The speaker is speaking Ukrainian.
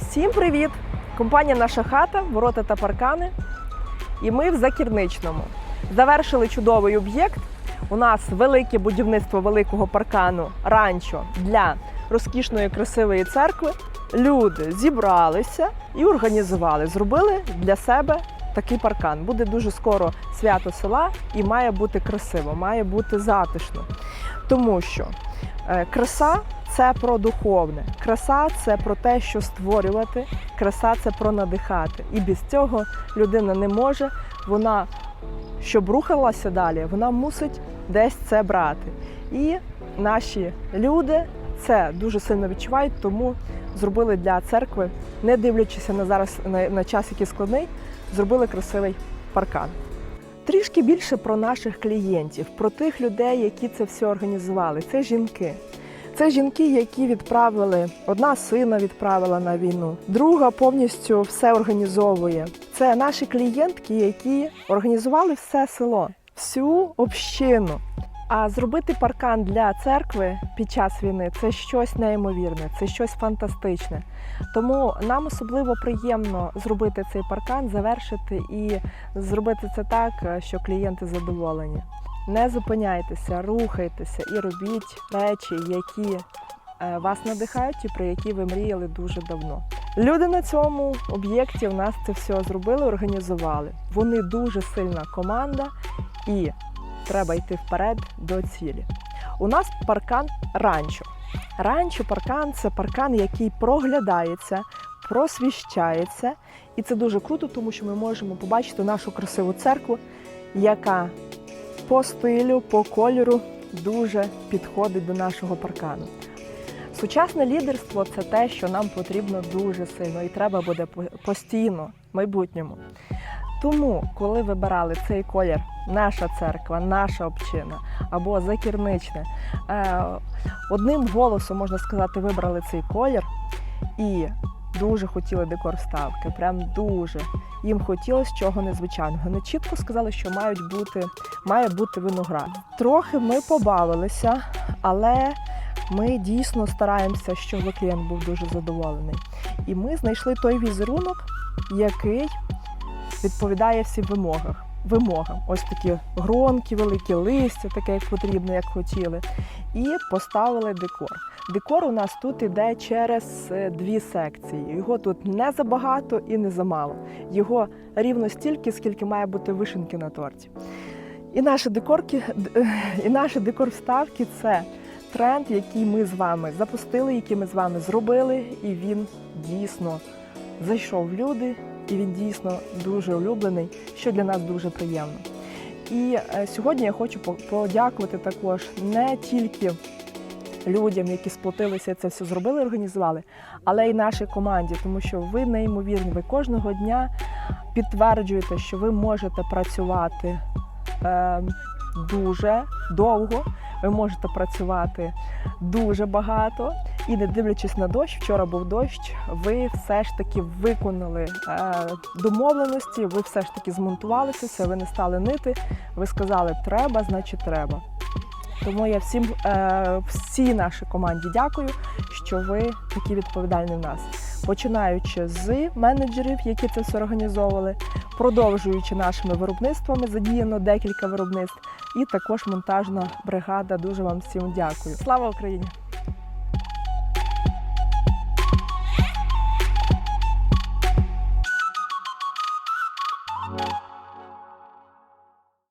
Всім привіт! Компанія Наша хата, ворота та паркани. І ми в Закірничному. Завершили чудовий об'єкт. У нас велике будівництво великого паркану ранчо для розкішної красивої церкви. Люди зібралися і організували, зробили для себе такий паркан. Буде дуже скоро свято села і має бути красиво, має бути затишно. Тому що краса це про духовне, краса це про те, що створювати, краса це про надихати. І без цього людина не може, вона, щоб рухалася далі, вона мусить десь це брати. І наші люди це дуже сильно відчувають, тому зробили для церкви, не дивлячись на зараз на, на час, який складний, зробили красивий паркан. Трішки більше про наших клієнтів, про тих людей, які це все організували. Це жінки. Це жінки, які відправили одна сина відправила на війну, друга повністю все організовує. Це наші клієнтки, які організували все село, всю общину. А зробити паркан для церкви під час війни це щось неймовірне, це щось фантастичне. Тому нам особливо приємно зробити цей паркан, завершити і зробити це так, що клієнти задоволені. Не зупиняйтеся, рухайтеся і робіть речі, які е, вас надихають і про які ви мріяли дуже давно. Люди на цьому об'єкті у нас це все зробили, організували. Вони дуже сильна команда і треба йти вперед до цілі. У нас паркан ранчо. Ранчо паркан це паркан, який проглядається, просвіщається. І це дуже круто, тому що ми можемо побачити нашу красиву церкву, яка по стилю, по кольору дуже підходить до нашого паркану. Сучасне лідерство це те, що нам потрібно дуже сильно і треба буде постійно в майбутньому. Тому, коли вибирали цей колір, наша церква, наша община або закірничне, е, одним голосом можна сказати, вибрали цей колір і дуже хотіли декор вставки. Прям дуже їм хотілося чого незвичайного. Вони чітко сказали, що мають бути, має бути виноград. Трохи ми побавилися, але ми дійсно стараємося, щоб клієнт був дуже задоволений. І ми знайшли той візерунок, який відповідає всім вимогах. Вимогам. Ось такі гронки, великі листя, таке як потрібно, як хотіли. І поставили декор. Декор у нас тут іде через е, дві секції. Його тут не забагато і не замало. Його рівно стільки, скільки має бути вишенки на торті. І наші декорки, і наші декор вставки це тренд, який ми з вами запустили, який ми з вами зробили, і він дійсно зайшов в люди, і він дійсно дуже улюблений, що для нас дуже приємно. І е, сьогодні я хочу по- подякувати також не тільки людям, які сплотилися це все зробили, організували, але й нашій команді, тому що ви неймовірні. Ви кожного дня підтверджуєте, що ви можете працювати е, дуже довго. Ви можете працювати дуже багато, і не дивлячись на дощ, вчора був дощ. Ви все ж таки виконали е, домовленості. Ви все ж таки змонтувалися, це ви не стали нити. Ви сказали, треба, значить треба. Тому я всім, е, всій нашій команді дякую, що ви такі відповідальні в нас. Починаючи з менеджерів, які це все організовували, продовжуючи нашими виробництвами, задіяно декілька виробництв, і також монтажна бригада. Дуже вам всім дякую. Слава Україні!